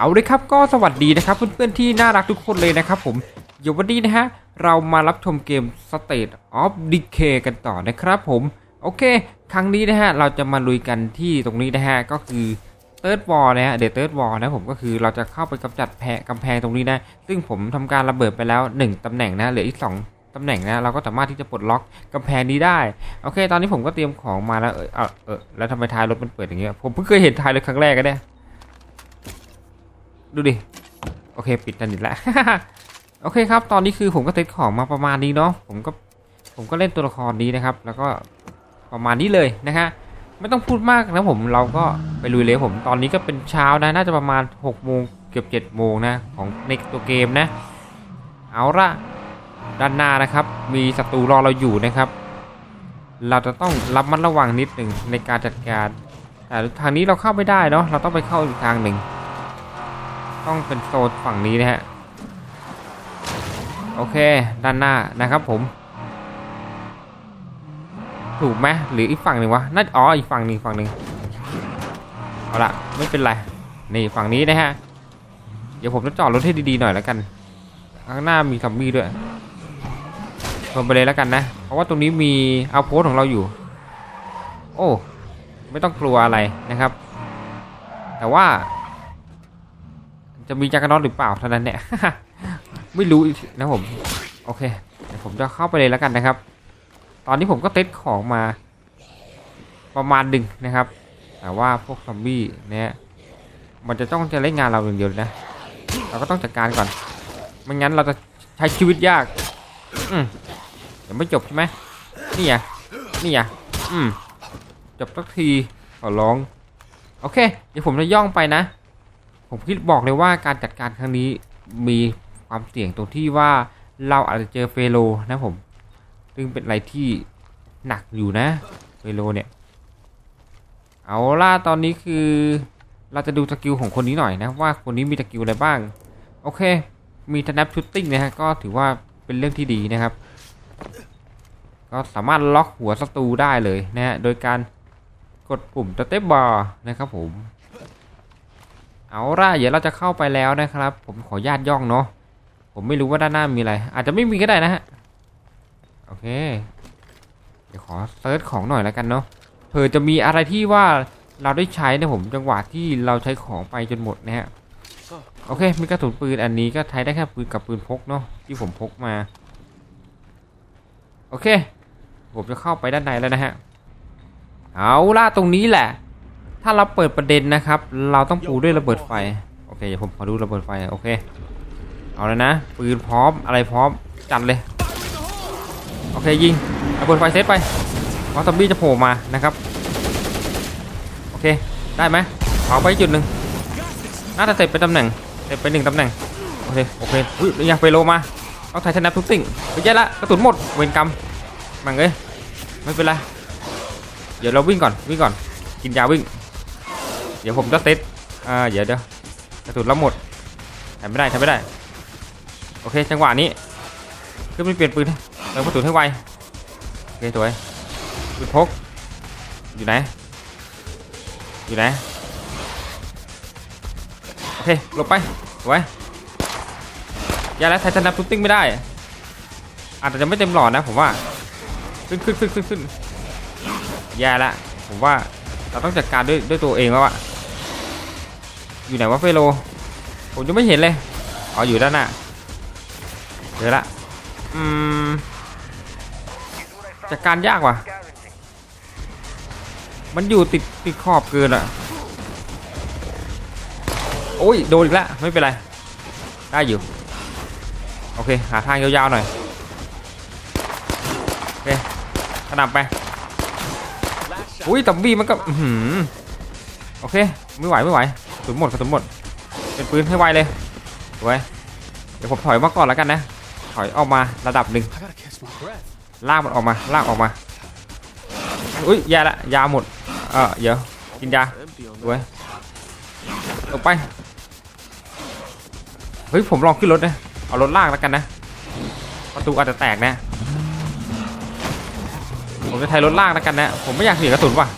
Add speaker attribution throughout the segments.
Speaker 1: เอาเลยครับก็สวัสดีนะครับเพื่อนๆที่น่ารักทุกคนเลยนะครับผมเดี๋ยววันนี้นะฮะเรามารับชมเกม State of Decay กันต่อนะครับผมโอเค ครั้งนี้นะฮะเราจะมาลุยกันที่ตรงนี้นะฮะก็คือ Third Wall นะฮะเด Third Wall นะผมก็คือเราจะเข้าไปกำจัดแพกำแพงตรงนี้นะ ซึ่งผมทำการระเบิดไปแล้ว 1ตำแหน่งนะเหลืออีก 2ตำแหน่งนะเราก็สามารถที่จะปลดล็อกกำแพงนี้ได้โอเค ตอนนี้ผมก็เตรียมของมาแล้วเออเออเออแล้วทำไมท้ายรถมันเปิดอย่างเงี้ยผมเพิ่งเคยเห็นท้ายรถครั้งแรกกันเนี่ย ดูดิ โอเค ปิดสนิทแล้ว โอเคครับ ตอนนี้คือผมก็เซตของมาประมาณนี้เนาะ ผมก็ ผมก็เล่นตัวละครนี้นะครับ แล้วก็ประมาณนี้เลยนะฮะ ไม่ต้องพูดมากนะผม เราก็ไปลุยเลยผม ตอนนี้ก็เป็นเช้านะ น่าจะประมาณ6โมงเกือบ7โมงนะของในตัวเกมนะ เอาละด้านหน้านะครับ มีศัตรูรอเราอยู่นะครับ เราจะต้องรับมัดระวังนิดหนึ่งในการจัดการ แต่ทางนี้เราเข้าไม่ได้เนาะ เราต้องไปเข้าอีกทางหนึ่ง ต้องเป็นโซนฝั่งนี้นะฮะ โอเค ด้านหน้านะครับผม ถูกไหมหรืออีกฝั่งหนึ่งวะน่าอ๋ออีกฝั่งหนึ่งฝั่งหนึ่งเอาละไม่เป็นไรนี่ฝั่งนี้นะฮะ เดี๋ยวผมจะจอดรถให้ดีๆหน่อยแล้วกัน ข้างหน้ามีซัมบี้ด้วยลงไปเลยแล้วกันนะ เพราะว่าตรงนี้มีเอาโพสของเราอยู่ โอ้ ไม่ต้องกลัวอะไรนะครับ แต่ว่า จะมีจักรนอตหรือเปล่าเท่านั้นเนี่ยไม่รู้นะผม โอเคเดี๋ยวผมจะเข้าไปเลยแล้วกันนะครับ ตอนนี้ผมก็เต็ตของมา ประมาณหนึ่งนะครับ แต่ว่าพวกซอมบี้เนี่ยมันจะต้องจะเล่นงานเราอย่างเดียวเลยนะ เราก็ต้องจัดการก่อน ไม่งั้นเราจะใช้ชีวิตยากอืมเดี๋ยวไม่จบใช่ไหมนี่อะนี่อะอืมจบสักทีขอร้อง โอเค เดี๋ยวผมจะย่องไปนะ ผมคิดบอกเลยว่าการจัดการครั้งนี้มีความเสี่ยงตรงที่ว่าเราอาจจะเจอเฟโลนะผม ซึ่งเป็นอะไรที่หนักอยู่นะเฟโลเนี่ย เอาล่ะตอนนี้คือเราจะดูสกิลของคนนี้หน่อยนะว่าคนนี้มีสกิลอะไรบ้าง โอเค มีทนับชุตติ้งนะฮะก็ถือว่าเป็นเรื่องที่ดีนะครับ ก็สามารถล็อกหัวศัตรูได้เลยนะฮะโดยการกดปุ่มสเต็ปบาร์นะครับผม เอาล่ะเดี๋ยวเราจะเข้าไปแล้วนะครับ ผมขอญาตย่องเนาะผมไม่รู้ว่าด้านหน้ามีอะไร อาจจะไม่มีก็ได้นะฮะโอเค เดี๋ยวขอเซิร์ชของหน่อยแล้วกันเนาะเผื่อจะมีอะไรที่ว่าเราได้ใช้นะผมจังหวะที่เราใช้ของไปจนหมดนะฮะโอเค มีกระสุนปืนอันนี้ก็ใช้ได้แค่ปืนกับปืนพกเนาะที่ผมพกมา โอเค ผมจะเข้าไปด้านในแล้วนะฮะ เอาล่ะตรงนี้แหละ ถ้าเราเปิดประเด็นนะครับ เราต้องปูด้วยระเบิดไฟ โอเคเดี๋ยวผมขอดูระเบิดไฟ โอเค เอาแล้วนะ ปืนพร้อม อะไรพร้อม จัดเลย โอเคยิง ระเบิดไฟเซตไปวอซอมบี้จะโผล่มานะครับ โอเค ได้ไหมเผาไปจุดหนึ่งน่าจะเสร็จไปตำแหน่งเสร็จไปหนึ่งตำแหน่ง โอเค โอเคอุ้ยยังไปโลมาเอาไททนับทุกสิ่งไปแย่ละ กระสุนหมด เวรกรรมมังเอ้ย ไม่เป็นไร เดี๋ยวเราวิ่งก่อน วิ่งก่อน กินยาวิ่ง เดี๋ยวผมจะเซตอ่าเดี๋ยวเดี๋ยวกระสุนเราหมดทำไม่ได้ทำไม่ได้ โอเคจังหวะนี้ขึ้นไปเปลี่ยนปืนเติมกระสุนให้ไวโอเคสวยปืนพกอยู่ไหนอยู่ไหนโอเคหลบไปสวยย่าแล้วไททันนับทุตติ้งไม่ได้อาจจะไม่เต็มหลอดนะผมว่าขึ้นขึ้นขึ้นขึ้นขึ้นแย่ละผมว่าเราต้องจัดการด้วยด้วยตัวเองแล้วอะ อยู่ไหนวะเฟโล ผมยังไม่เห็นเลยอ๋ออยู่ด้านหน้าเจอละอืมจัดการยากว่ะ มันอยู่ติดติดขอบเกินอะโอ้ยโดนอีกแล้วไม่เป็นไร ได้อยู่ โอเค หาทางยาวๆหน่อย โอเคขนาบไป อุ้ยตัมบี้มันก็อืโอเค ไม่ไหวไม่ไหว สุนหมดกระสุนหมด เป็นปืนให้ไวเลยสวยเดี๋ยวผมถอยมาก่อนแล้วกันนะ ถอยออกมาระดับหนึ่งลากมันออกมาลากออกมา อุ้ยยาละยาหมด เออเดี๋ยวกินยา
Speaker 2: Empty on
Speaker 1: สวยออกไป เฮ้ยผมลองขึ้นรถนะ เอารถลากแล้วกันนะ ประตูอาจจะแตกนะผมจะใช้รถลากแล้วกันนะ ผมไม่อยากเสียกระสุนว่ะ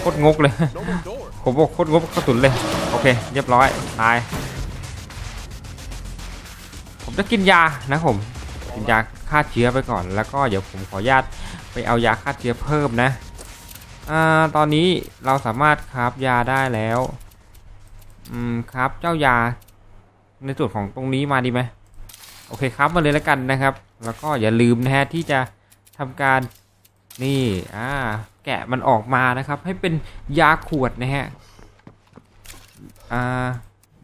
Speaker 1: โคตรงกเลย
Speaker 2: No more door.
Speaker 1: ผมบโคตรงบกระสุนเลย โอเค เรียบร้อย ตาย ผมจะกินยานะผม กินยาฆ่าเชื้อไปก่อน แล้วก็เดี๋ยวผมขออนุญาตไปเอายาฆ่าเชื้อเพิ่มนะ อ่า ตอนนี้เราสามารถคราฟยาได้แล้ว อืม ครับเจ้ายา ในส่วนของตรงนี้มาดีไหม โอเคครับมาเลยแล้วกันนะครับ แล้วก็อย่าลืมนะฮะที่จะทำการนี่ อ่า แกะมันออกมานะครับ ให้เป็นยาขวดนะฮะอ่า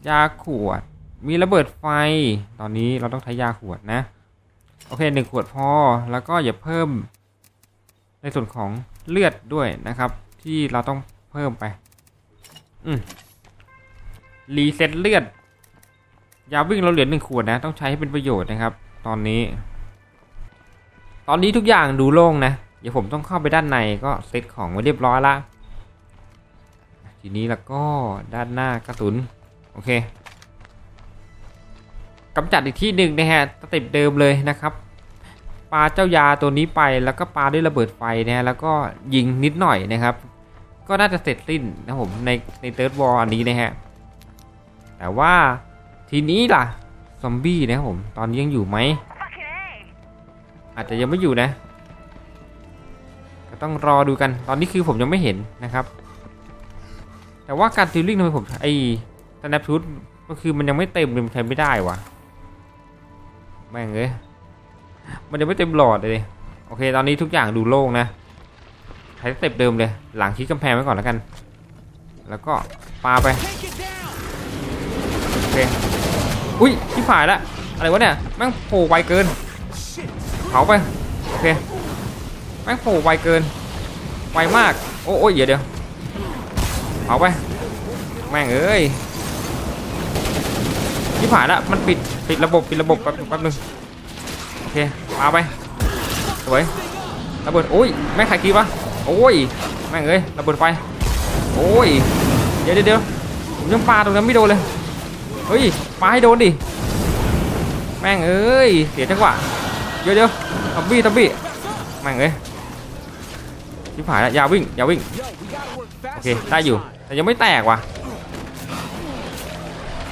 Speaker 1: ยาขวด มีระเบิดไฟ ตอนนี้เราต้องใช้ยาขวดนะ โอเคหนึ่งขวดพอ แล้วก็อย่าเพิ่ม ในส่วนของเลือดด้วยนะครับ ที่เราต้องเพิ่มไป อืมรีเซ็ตเลือด ยาวิ่งเราเหลือหนึ่งขวดนะ ต้องใช้ให้เป็นประโยชน์นะครับ ตอนนี้ ตอนนี้ทุกอย่างดูโล่งนะ เดี๋ยวผมต้องเข้าไปด้านในก็เซตของไว้เรียบร้อยละทีนี้แล้วก็ด้านหน้ากระสุนโอเคกำจัดอีกที่หนึ่งนะฮะสเต็ปเดิมเลยนะครับปลาเจ้ายาตัวนี้ไปแล้วก็ปลาด้วยระเบิดไฟนะฮะแล้วก็ยิงนิดหน่อยนะครับ ก็น่าจะเสร็จสิ้นนะผมในในเติร์ดวอลอันนี้นะฮะแต่ว่าทีนี้ล่ะซอมบี้นะครับผมตอนนี้ยังอยู่ไหมอาจจะยังไม่อยู่นะ ต้องรอดูกัน ตอนนี้คือผมยังไม่เห็นนะครับ แต่ว่าการติลลิ่งทำไมผมไอ้สแนปชูดก็คือมันยังไม่เต็มเลยใช้ไม่ได้วะแม่งเอ้ยมันยังไม่เต็มหลอดเลยโอเค ตอนนี้ทุกอย่างดูโล่งนะใช้สเต็ปเดิมเลย หลังคิดกำแพงไว้ก่อนแล้วกัน แล้วก็ปาไปโอเคอุ้ยที่ผ่านละอะไรวะเนี่ยแม่งโผล่ไวเกินเผาไปโอเค แม่งโผล่ไวเกิน ไวมาก โอ้ยเดี๋ยวเดี๋ยวเผาไป แม่งเอ้ยที่ผ่านละมันปิดปิดระบบปิดระบบแป๊บแป๊บนึงโอเคมาไปสวยระเบิดโอ้ยแม่งใครกีวะโอ้ยแม่งเอ้ยระเบิดไฟโอ้ยเดี๋ยวเดี๋ยวเดียวผมยังปาตรงนั้นไม่โดนเลยเฮ้ยปาให้โดนดิแม่งเอ้ยเสียจังหวะเดี๋ยวเดี๋ยวทับบี้ทับบี้แม่งเอ้ย ที่ผ่านแล้วอยาวิ่งอย่าวิ่งโอเคได้อยู่แต่ยังไม่แตกว่ะ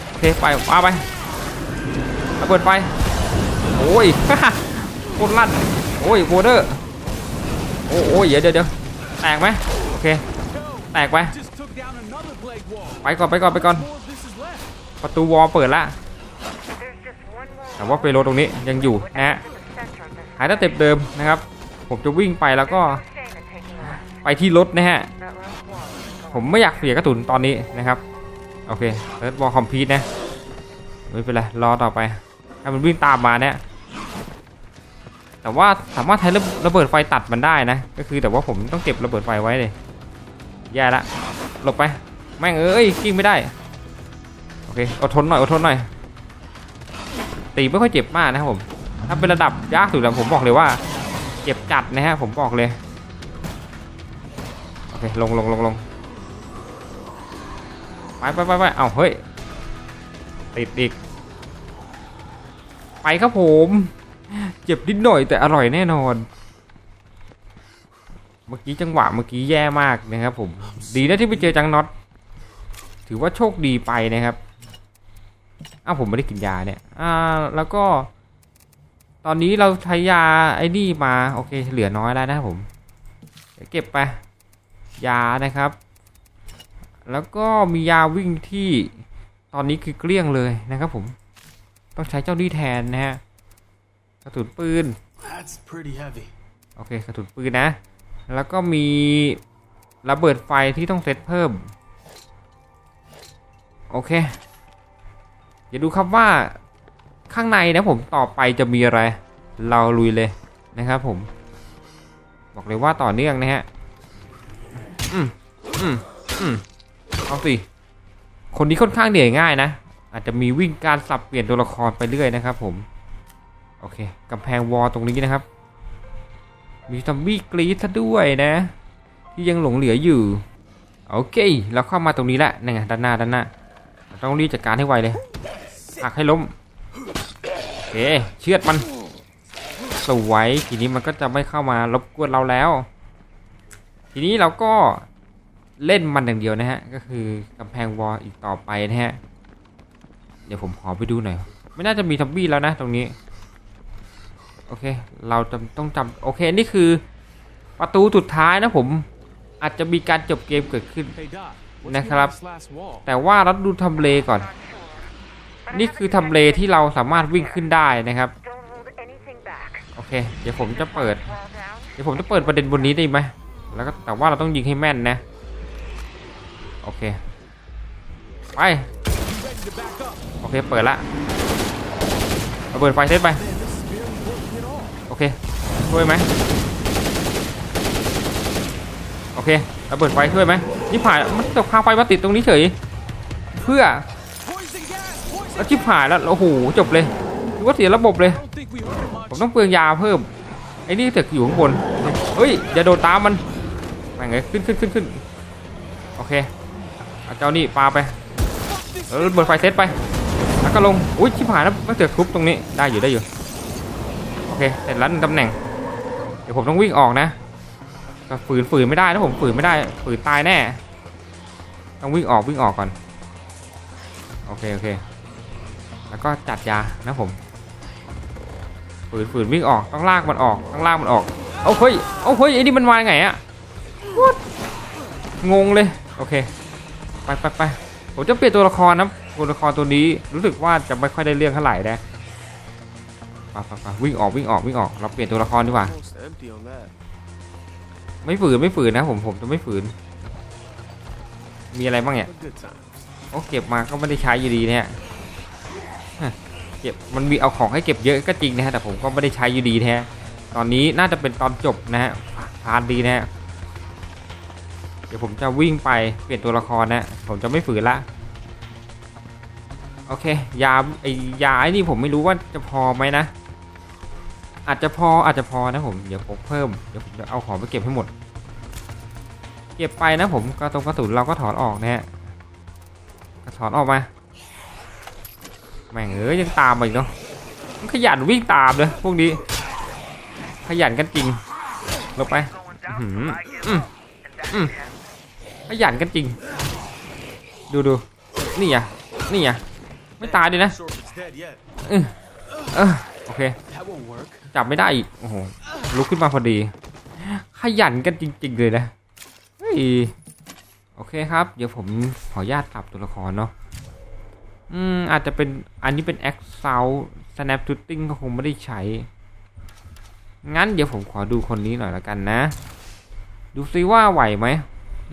Speaker 1: โอเคไปปาไประเบิดไฟโอ้ยโคตรลั่นโอ้ยโบเดอร์โอ้โอ้ยเดี๋ยวเดี๋ยวแตกไหมโอเคแตกไป
Speaker 2: Just took down another plague wall.
Speaker 1: ไปก่อนไปก่อนไปก่อนประตูวอลเปิดละแต่ว่าเฟโรตรงนี้ยังอยู่นะฮะหายตั้เต็มเดิมนะครับ ผมจะวิ่งไปแล้วก็ ไปที่รถนะฮะ ผมไม่อยากเสียกระสุนตอนนี้นะครับ โอเคเลิร์ดบอลคอมพีทนะไม่เป็นไรรอต่อไปให้มันวิ่งตามมาเนี่ยแต่ว่าสามารถใช้ระระเบิดไฟตัดมันได้นะ ก็คือแต่ว่าผมต้องเก็บระเบิดไฟไว้เลยแย่ละหลบไปแม่งเอ้ยกิ้งไม่ได้โอเคอดทนหน่อยอดทนหน่อยตีไม่ค่อยเจ็บมากนะครับผมถ้าเป็นระดับยากสุดแล้วผมบอกเลยว่า เจ็บจัดนะฮะผมบอกเลย ลงลงลงลงไปไปไปไปเอาเฮ้ย ติดอีก ไปครับผม เจ็บนิดหน่อยแต่อร่อยแน่นอน เมื่อกี้จังหวะเมื่อกี้แย่มากนะครับผม ดีนะที่ไปเจอจังน็อต ถือว่าโชคดีไปนะครับอ้าวผมไม่ได้กินยาเนี่ย อ่า แล้วก็ ตอนนี้เราใช้ยาไอ้นี่มา โอเค เหลือน้อยแล้วนะผม เก็บไป ยานะครับ แล้วก็มียาวิ่งที่ตอนนี้คือเกลี้ยงเลยนะครับผม ต้องใช้เจ้านี่แทนนะฮะกระสุนปืน
Speaker 2: That's pretty heavy.
Speaker 1: โอเคกระสุนปืนนะ แล้วก็มีระเบิดไฟที่ต้องเซตเพิ่ม โอเค เดี๋ยวดูครับว่าข้างในนะผมต่อไปจะมีอะไร เราลุยเลยนะครับผม บอกเลยว่าต่อเนื่องนะฮะ อืมอืมอืมเอาสิ คนนี้ค่อนข้างเหนื่อยง่ายนะ อาจจะมีวิ่งการสับเปลี่ยนตัวละครไปเรื่อยนะครับผม โอเคกำแพงวอลตรงนี้นะครับ มีซอมบี้กรีดซะด้วยนะ ที่ยังหลงเหลืออยู่ โอเค เราเข้ามาตรงนี้ล้วนี่ไงด้านหน้าด้านหน้าเราต้องรีบจัดการให้ไวเลยหักให้ล้มโอเคเชือดมันสวยทีนี้มันก็จะไม่เข้ามารบกวนเราแล้ว ทีนี้เราก็เล่นมันอย่างเดียวนะฮะ ก็คือกำแพงวอลอีกต่อไปนะฮะ เดี๋ยวผมขอไปดูหน่อย ไม่น่าจะมีทับบี้แล้วนะตรงนี้ โอเค เราจำต้องจำโอเค นี่คือประตูสุดท้ายนะผม อาจจะมีการจบเกมเกิดขึ้นนะครับ.แต่ว่าเราดูทำเลก่อน นี่คือทำเลที่เราสามารถวิ่งขึ้นได้นะครับ โอเค เดี๋ยวผมจะเปิด เดี๋ยวผมจะเปิดประเด็นบนนี้ได้ไหม แล้วก็แต่ว่าเราต้องยิงให้แม่นนะ โอเค ไป โอเค เปิดละระเบิดไฟเซตไป โอเค ช่วยไหมโอเคระเบิดไฟช่วยไหมนี่ผ่านมันตกข้าไฟมาติดตรงนี้เฉย เพื่อแล้วชิบหายแล้วโอ้โหจบเลยหรือว่าเสียระบบเลย ผมต้องเปลืองยาเพิ่มไอ้นี่เตึกอยู่ข้างบน เฮ้ย อย่าโดนตามมัน งเลยขึ้นขึ้นขึ้นขึ้นโอเคเอาเจ้านี่ปาไปแล้วเบิดไฟเซตไป แล้วก็ลง อุ้ยชิบหายแล้วไม่เจอทุบตรงนี้ ได้อยู่ได้อยู่ โอเคเสร็จแล้วตำแหน่ง เดี๋ยวผมต้องวิ่งออกนะก็ฝืนฝืนไม่ได้นะผมฝืนไม่ได้ ฝืนตายแน่ ต้องวิ่งออกวิ่งออกก่อน โอเคโอเค แล้วก็จัดยานะผม ฝืนฝืนวิ่งออก ต้องลากมันออก ต้องลากมันออก เอาเฮ้ย เอาเฮ้ยไอ้นี่มันมาไงอะ งงเลย โอเค ไปไปไปผมจะเปลี่ยนตัวละครนะตัวละครตัวนี้รู้สึกว่าจะไม่ค่อยได้เรื่องเท่าไหร่นะไปไปไปวิ่งออกวิ่งออกวิ่งออก เราเปลี่ยนตัวละครดีกว่า ไม่ฝืนไม่ฝืนนะผมผมจะไม่ฝืน มีอะไรบ้างเนี่ยโอ้เก็บมาก็ไม่ได้ใช้อยู่ดีเนี่ยฮะเก็บมันมีเอาของให้เก็บเยอะก็จริงนะฮะแต่ผมก็ไม่ได้ใช้อยู่ดีแท้ตอนนี้น่าจะเป็นตอนจบนะฮะพานดีนะฮะ ดี๋ยวผมจะวิ่งไปเปลี่ยนตัวละครนะ ผมจะไม่ฝืนละ โอเค ยาไอยาไอ้นี่ผมไม่รู้ว่าจะพอไหมนะ อาจจะพออาจจะพอนะผม เดี๋ยวพกเพิ่ม เดี๋ยวผมจะเอาของไปเก็บให้หมด เก็บไปนะผมกระตรงกระสุนเราก็ถอนออกนะฮะกระถอนออกมาแม่งเอ้ยยังตามมาอีกเนาะมันขยันวิ่งตามเลยพวกนี้ ขยันกันจริงลงไป
Speaker 3: Going down.
Speaker 1: Mhm.
Speaker 3: I
Speaker 1: ขยันกันจริง ดูดูนี่อะนี่อะไม่ตายดีนะเออโอเค จับไม่ได้อีก โอ้โห ลุกขึ้นมาพอดี ขยันกันจริง ๆ เลยนะโอเคครับ เดี๋ยวผมขออนุญาตสับตัวละครเนาะ อืม อาจจะเป็นอันนี้เป็น X s o u Snap Shooting ก็คงไม่ได้ใช้ งั้นเดี๋ยวผมขอดูคนนี้หน่อยละกันนะ ดูซิว่าไหวไหม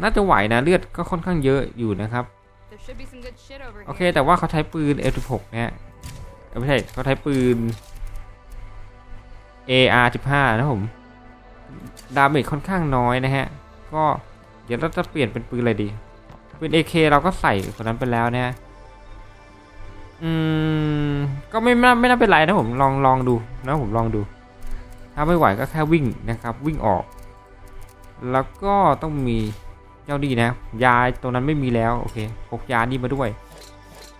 Speaker 1: น่าจะไหวนะเลือดก็ค่อนข้างเยอะอยู่นะครับ
Speaker 4: There should be some good shit over
Speaker 1: โอเค
Speaker 4: here.
Speaker 1: แต่ว่าเขาใช้ปืน F16 นะฮะเอ้ยไม่ใช่เขาใช้ปืน AR15 นะผมดาเมจค่อนข้างน้อยนะฮะ ก็เดี๋ยวเราจะเปลี่ยนเป็นปืนอะไรดี ปืน AK เราก็ใส่คนนั้นไปแล้วนะฮะอืมก็ไม่ไม่ไม่น่าเป็นไรนะผมลองลองดูนะผมลองดู ถ้าไม่ไหวก็แค่วิ่งนะครับ วิ่งออก แล้วก็ต้องมี เจ้าดีนะ ยาตัวนั้นไม่มีแล้วโอเคพกยานี่มาด้วย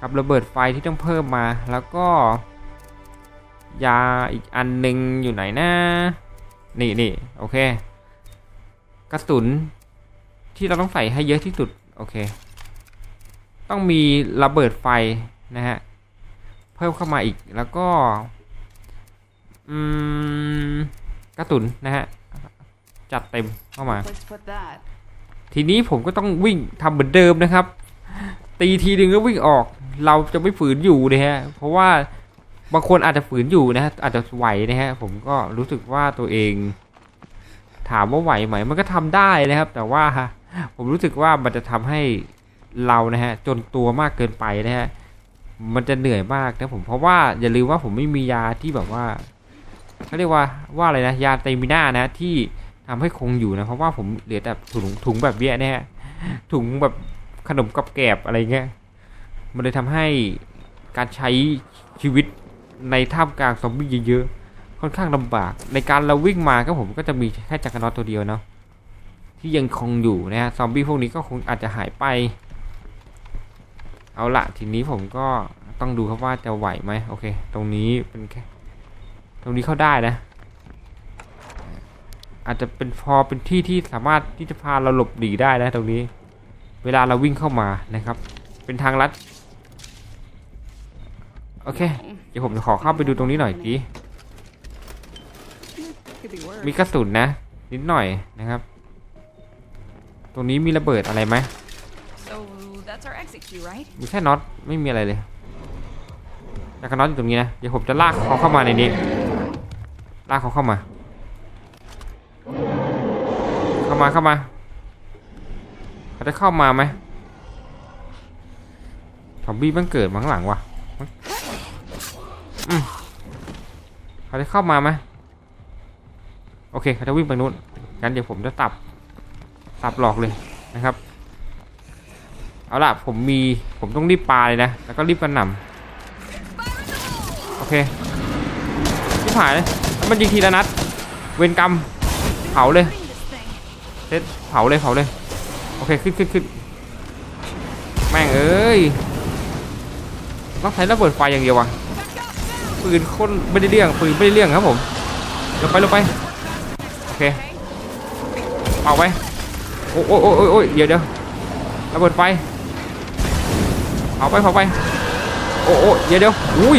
Speaker 1: กับระเบิดไฟที่ต้องเพิ่มมาแล้วก็ ยาอีกอันหนึ่งอยู่ไหนนะนี่นี่โอเค กระสุนที่เราต้องใส่ให้เยอะที่สุดโอเค ต้องมีระเบิดไฟนะฮะเพิ่มเข้ามาอีกแล้วก็อืมกระสุนนะฮะ จัดเต็มเข้ามา ทีนี้ผมก็ต้องวิ่งทำเหมือนเดิมนะครับ ตีทีหนึ่งก็วิ่งออก เราจะไม่ฝืนอยู่นะฮะเพราะว่าบางคนอาจจะฝืนอยู่นะฮะอาจจะไหวนะฮะผมก็รู้สึกว่าตัวเอง ถามว่าไหวไหมมันก็ทำได้นะครับ แต่ว่าผมรู้สึกว่ามันจะทำให้เรานะฮะจนตัวมากเกินไปนะฮะมันจะเหนื่อยมากนะผมเพราะว่าอย่าลืมว่าผมไม่มียาที่แบบว่าเขาเรียกว่าว่าอะไรนะยาเตมิน่านะที่ ทำให้คงอยู่นะเพราะว่าผมเหลือแต่ถุงถุงแบบเนี้ยนะฮะถุงแบบขนมกับแกบอะไรเงี้ยมันเลยทำให้การใช้ชีวิตในท่ามกลางซอมบี้เยอะๆค่อนข้างลำบาก ในการเราวิ่งมาก็ผมก็จะมีแค่จักรนอตตัวเดียวเนาะที่ยังคงอยู่นะฮะซอมบี้พวกนี้ก็คงอาจจะหายไป เอาละทีนี้ผมก็ต้องดูครับว่าจะไหวไหมโอเค ตรงนี้เป็นแค่ ตรงนี้เข้าได้นะ อาจจะเป็นพอเป็นที่ที่สามารถที่จะพาเราหลบหนีได้นะตรงนี้ เวลาเราวิ่งเข้ามานะครับ เป็นทางลัดโอเค เดี๋ยวผมจะขอเข้าไปดูตรงนี้หน่อยดี
Speaker 4: Could be worse.
Speaker 1: มีกระสุนนะ นิดหน่อยนะครับ ตรงนี้มีระเบิดอะไรไหม
Speaker 4: So that's our exit key, right?
Speaker 1: มีแค่น็อตไม่มีอะไรเลยแต่กระน็อตอยู่ตรงนี้นะ เดี๋ยวผมจะลากเขาเข้ามาในนี้ ลากเขาเข้ามา มาเข้ามาเขาจะเข้ามาไหมซอมบี้มันเกิดมาข้างหลังวะเขาจะเข้ามาไหมโอเคเขาจะวิ่งไปนู้นงั้นเดี๋ยวผมจะตับตับหลอกเลยนะครับ เอาล่ะผมมีผมต้องรีบปาเลยนะ แล้วก็รีบกระหน่ำโอเครีบหายเลยมันยิงทีละนัด เวรกรรมเผาเลย เซตเผาเลยเผาเลยโอเคขึ้นขึ้นขึ้นแม่งเอ้ยต้องใช้ระเบิดไฟอย่างเดียววะปืนคนไม่ได้เรื่องปืนไม่ได้เรื่องครับผมลงไปลงไปโอเคเอาไปโอ้โอ้โอ้โอ้โอ้ยเดี๋ยวเดี๋ยวระเบิดไฟเผาไปเผาไปโอ้โอ้เดี๋ยวเดี๋ยวอุ้ย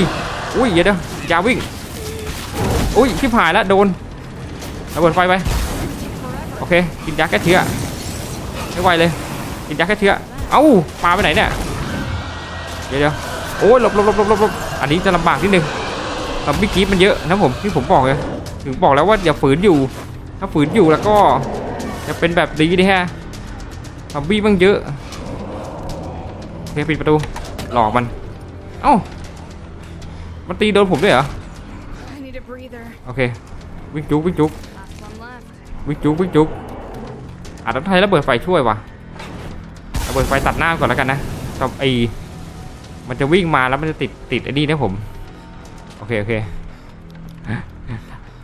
Speaker 1: อุ้ยเดี๋ยวเดี๋ยวอย่าวิ่งอุ้ยชิบหายแล้วโดนระเบิดไฟไป อเคกินยาแก้เชื้อไม่ไหวเลยกินยาแก้เชื้อเอ้าปลาไปไหนเนี่ยเดี๋ยวเดี๋ยวโอ้ยหลบหลบหลบหลบหลบลบอันนี้จะลำบากนิดนึงซอมบี้กรีดมันเยอะนะผมที่ผมบอกเลยถึงบอกแล้วว่าอย่าฝืนอยู่ ถ้าฝืนอยู่แล้วก็จะเป็นแบบนี้ดิฮะซอมบี้มันเยอะโอเคปิดประตูหลอกมันเอ้ามันตีโดนผมด้วยเหรอโอเควิ่งจุกวิ่งจุก วิ่งจุกวิ่งจุกอาจต้องใช้ระเบิดไฟช่วยวะระเบิดไฟตัดหน้าก่อนแล้วกันนะต่อไอมันจะวิ่งมาแล้วมันจะติดติดไอ้นี่นะผม โอเคโอเค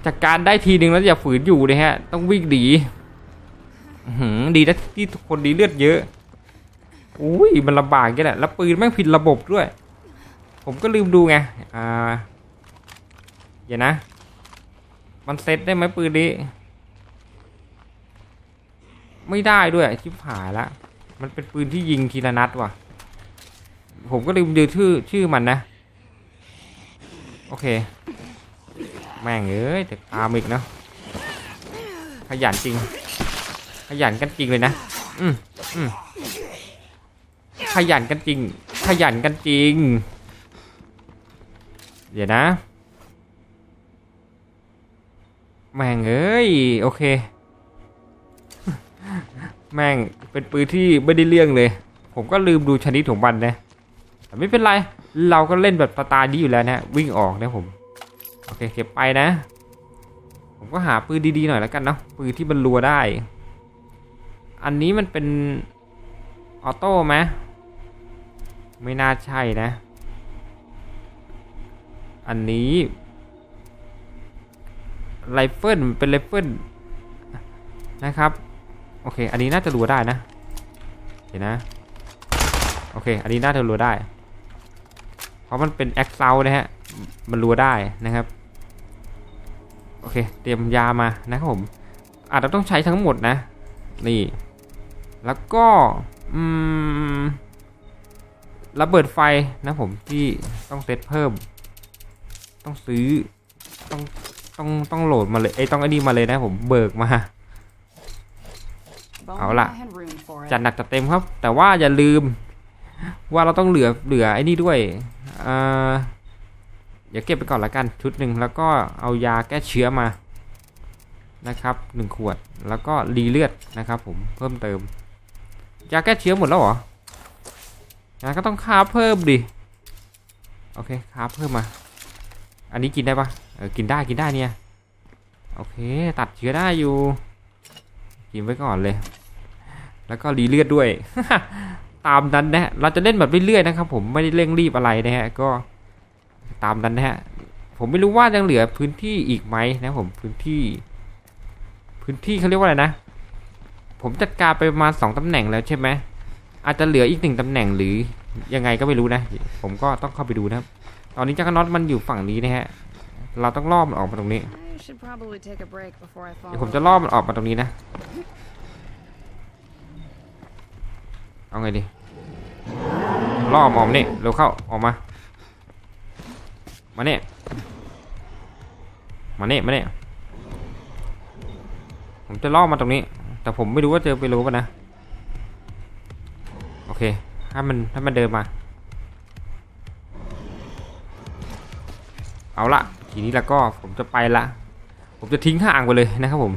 Speaker 1: จากการได้ทีนึงแล้วอย่าฝืนอยู่เลยฮะ ต้องวิ่งดีหือดีนะที่ทุกคนดีเลือดเยอะอุ้ยมันลำบากแค่แหละแล้วปืนแม่งผิดระบบด้วย ผมก็ลืมดูไงอ่าเดี๋ยวนะ มันเซ็ตได้ไหมปืนนี้ ไม่ได้ด้วยชิบหายละ มันเป็นปืนที่ยิงทีละนัดว่ะ ผมก็ลืมดูชื่อชื่อมันนะ โอเค แม่งเอ้ยแต่ตามอีกเนาะขยันจริง ขยันกันจริงเลยนะ อืมอืมขยันกันจริง ขยันกันจริง เดี๋ยวนะ แม่งเอ้ย โอเค แม่งเป็นปืนที่ไม่ได้เรื่องเลย ผมก็ลืมดูชนิดของมันนะแต่ไม่เป็นไร เราก็เล่นแบบสไตล์นี้อยู่แล้วนะวิ่งออกนะผม โอเคเก็บไปนะ ผมก็หาปืนดีๆหน่อยแล้วกันเนาะ ปืนที่มันรัวได้ อันนี้มันเป็นออโต้ไหมไม่น่าใช่นะ อันนี้ไรเฟิลเป็นไรเฟิลนะครับ โอเค อันนี้น่าจะรัวได้นะ เห็นนะ โอเค อันนี้น่าจะรัวได้ เพราะมันเป็นแอคเซลนะฮะ มันรัวได้นะครับ โอเค เตรียมยามานะครับผม อาจจะต้องใช้ทั้งหมดนะ นี่ แล้วก็ อืม ระเบิดไฟนะผมที่ต้องเซตเพิ่ม ต้องซื้อ ต้อง ต้อง ต้องโหลดมาเลยเอ้ต้องไอ้นี่มาเลยนะผม เบิกมา
Speaker 4: If only
Speaker 1: Ảo lạ.
Speaker 4: I had room for it.
Speaker 1: จัดหนักจัดเต็มครับ แต่ว่าอย่าลืม ว่าเราต้องเหลือเหลือไอ้นี่ด้วยอ่าเดี๋ยวเก็บไปก่อนละกันชุดหนึ่งแล้วก็เอายาแก้เชื้อมานะครับหนึ่งขวดแล้วก็รีเลือดนะครับผมเพิ่มเติมยาแก้เชื้อหมดแล้วเหรองั้นก็ต้องคาบเพิ่มดิโอเคคาบเพิ่มมา อันนี้กินได้ปะเออกินได้กินได้เนี่ยโอเค ตัดเชื้อได้อยู่ กินไว้ก่อนเลย แล้วก็รีเลือดด้วย ตามนั้นนะฮะเราจะเล่นแบบเรื่อยๆนะครับ ผมไม่ได้เร่งรีบอะไรนะฮะก็ตามนั้นนะฮะผมไม่รู้ว่ายังเหลือพื้นที่อีกไหมนะผมพื้นที่ พื้นที่เขาเรียกว่าอะไรนะ ผมจัดการไปประมาณสองตำแหน่งแล้วใช่ไหมอาจจะเหลืออีกหนึ่งตำแหน่งหรือยังไงก็ไม่รู้นะ ผมก็ต้องเข้าไปดูนะครับ ตอนนี้จักรน็อตมันอยู่ฝั่งนี้นะฮะ เราต้องล่อมันออกมาตรงนี้
Speaker 4: I should probably take a break before I fall.
Speaker 1: เดี๋ยวผมจะล่อมันออกมาตรงนี้นะ เอาไงดีล่อหมอมนี่เร็วเข้าออกมา มาเนี่ยมาเนี่ยมาเนี่ยผมจะล่อมาตรงนี้ แต่ผมไม่รู้ว่าเจอไปรู้ป่ะนะโอเคให้มันให้มันเดินมา เอาละทีนี้แล้วก็ผมจะไปละผมจะทิ้งห่างไปเลยนะครับผม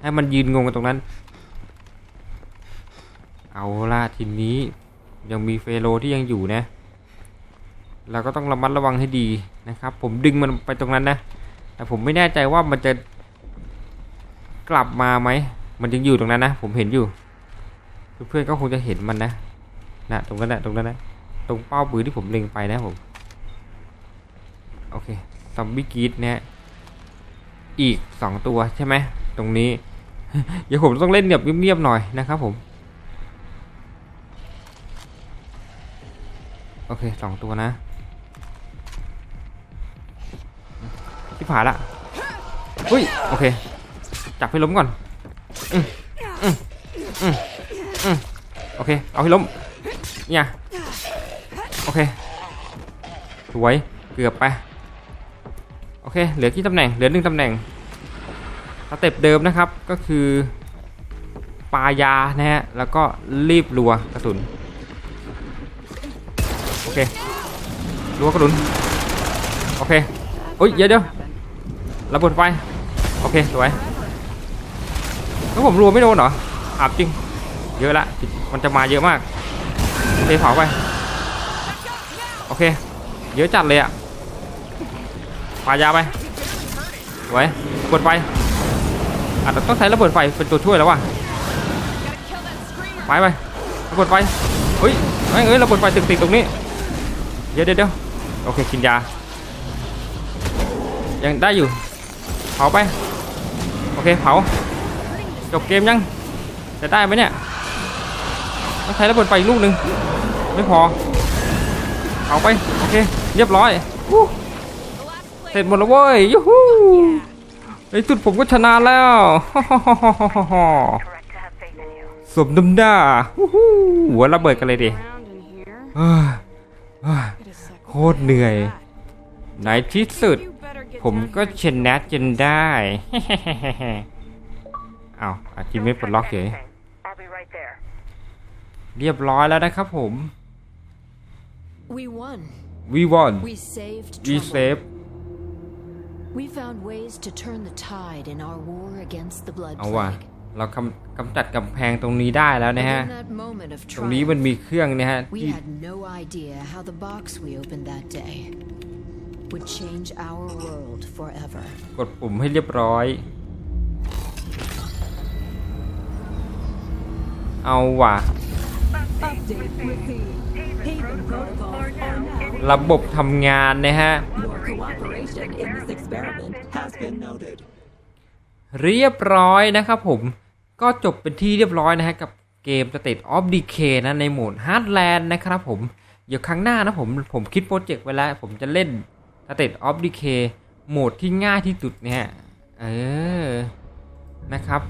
Speaker 1: ให้มันยืนงงกันตรงนั้น เอาละทีนี้ยังมีเฟโลที่ยังอยู่นะเราก็ต้องระมัดระวังให้ดีนะครับ ผมดึงมันไปตรงนั้นนะ แต่ผมไม่แน่ใจว่ามันจะกลับมาไหม มันยังอยู่ตรงนั้นนะ ผมเห็นอยู่ เพื่อนๆก็คงจะเห็นมันนะนะตรงนั้นนะตรงนั้นนะตรงเป้าปืนที่ผมเล็งไปนะผม โอเคซอมบี้กีดเนี่ยอีกสองตัวใช่ไหม ตรงนี้ เดี๋ยวผมต้องเล่นแบบเงียบๆหน่อยนะครับผม โอเคสองตัวนะที่ผ่าละอุ้ยโอเค จับให้ล้มก่อนอืมอืมอืมอืมโอเค เอาให้ล้มเนี่ยโอเคสวยเกือบไป โอเค เหลือกี่ตำแหน่ง เหลือหนึ่งตำแหน่งสเต็ปเดิมนะครับก็คือปายานะฮะแล้วก็รีบรัวกระสุน โอเครัวกระสุนโอเคอุ้ยเดี๋ยวเดี๋ยวระเบิดไฟโอเคสวยแล้วผมรัวไม่โดนเหรออาบจริง เยอะละมันจะมาเยอะมากเคเผาไปโอเค เยอะจัดเลยอะปายาไปสวยระเบิดไฟอาจจะต้องใช้ระเบิดไฟเป็นตัวช่วยแล้วว่ะไปไประเบิดไฟเฮ้ยเอ้ยเอ้ยระเบิดไฟติดๆตรงนี้ ดี๋ยวเดี๋ยวเดี๋ยวโอเคกินยา ยังได้อยู่ เผาไป โอเคเผา จบเกมยัง จะได้ไหมเนี่ยต้องใช้ระเบิดไฟอีกลูกหนึ่งไม่พอ เผาไป โอเค เรียบร้อยเสร็จหมดแล้วเว้ยยูฮูในสุดผมก็ชนะแล้วสมน้ำหน้าหูหูหัวระเบิดกันเลยดิ โคตรเหนื่อยในที่สุด
Speaker 4: You better get
Speaker 1: ผม
Speaker 4: down
Speaker 1: ก็
Speaker 4: here
Speaker 1: ชนะจนได้เอาอาจิมไม่ปลดล็อกเฉย
Speaker 3: Anything. I'll be right there.
Speaker 1: เรียบร้อยแล้วนะครับผม
Speaker 5: We won.
Speaker 1: we won
Speaker 5: We saved
Speaker 1: we
Speaker 5: trouble.
Speaker 1: save
Speaker 5: We found ways to turn the tide in our war against the blood
Speaker 1: เอาว่ะ
Speaker 5: plague.
Speaker 1: เรากำกำจัดกำแพงตรงนี้ได้แล้ว
Speaker 5: But
Speaker 1: นะฮะ
Speaker 5: in that moment of
Speaker 1: ตรงนี้มัน
Speaker 5: triumph,
Speaker 1: มีเครื่องนะฮะ
Speaker 5: we
Speaker 1: ที่
Speaker 5: had no idea how the box we opened that day would change our world forever.
Speaker 1: กดปุ่มให้เรียบร้อย เอาว่ะ
Speaker 6: Update with the Haven protocols are now.
Speaker 1: ระบบทำงานนะฮะ
Speaker 6: Your cooperation in this experiment has been noted.
Speaker 1: เรียบร้อยนะครับผม ก็จบเป็นที่เรียบร้อยนะฮะกับเกม State of Decay นะในโหมด Heartland นะครับผม เดี๋ยวครั้งหน้านะผมผมคิดโปรเจกต์ไว้แล้ว ผมจะเล่น State of Decay โหมดที่ง่ายที่สุดเนี่ยเออนะครับ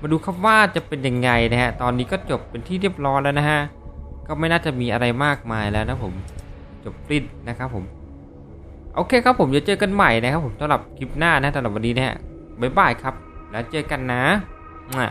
Speaker 1: มาดูครับว่าจะเป็นยังไงนะฮะ ตอนนี้ก็จบเป็นที่เรียบร้อยแล้วนะฮะ ก็ไม่น่าจะมีอะไรมากมายแล้วนะผม จบปริ้นนะครับผม โอเคครับผมจะเจอกันใหม่นะครับผมสำหรับคลิปหน้านะสำหรับวันนี้นะฮะบ๊ายบายครับ แล้วเจอกันนะ มั่ว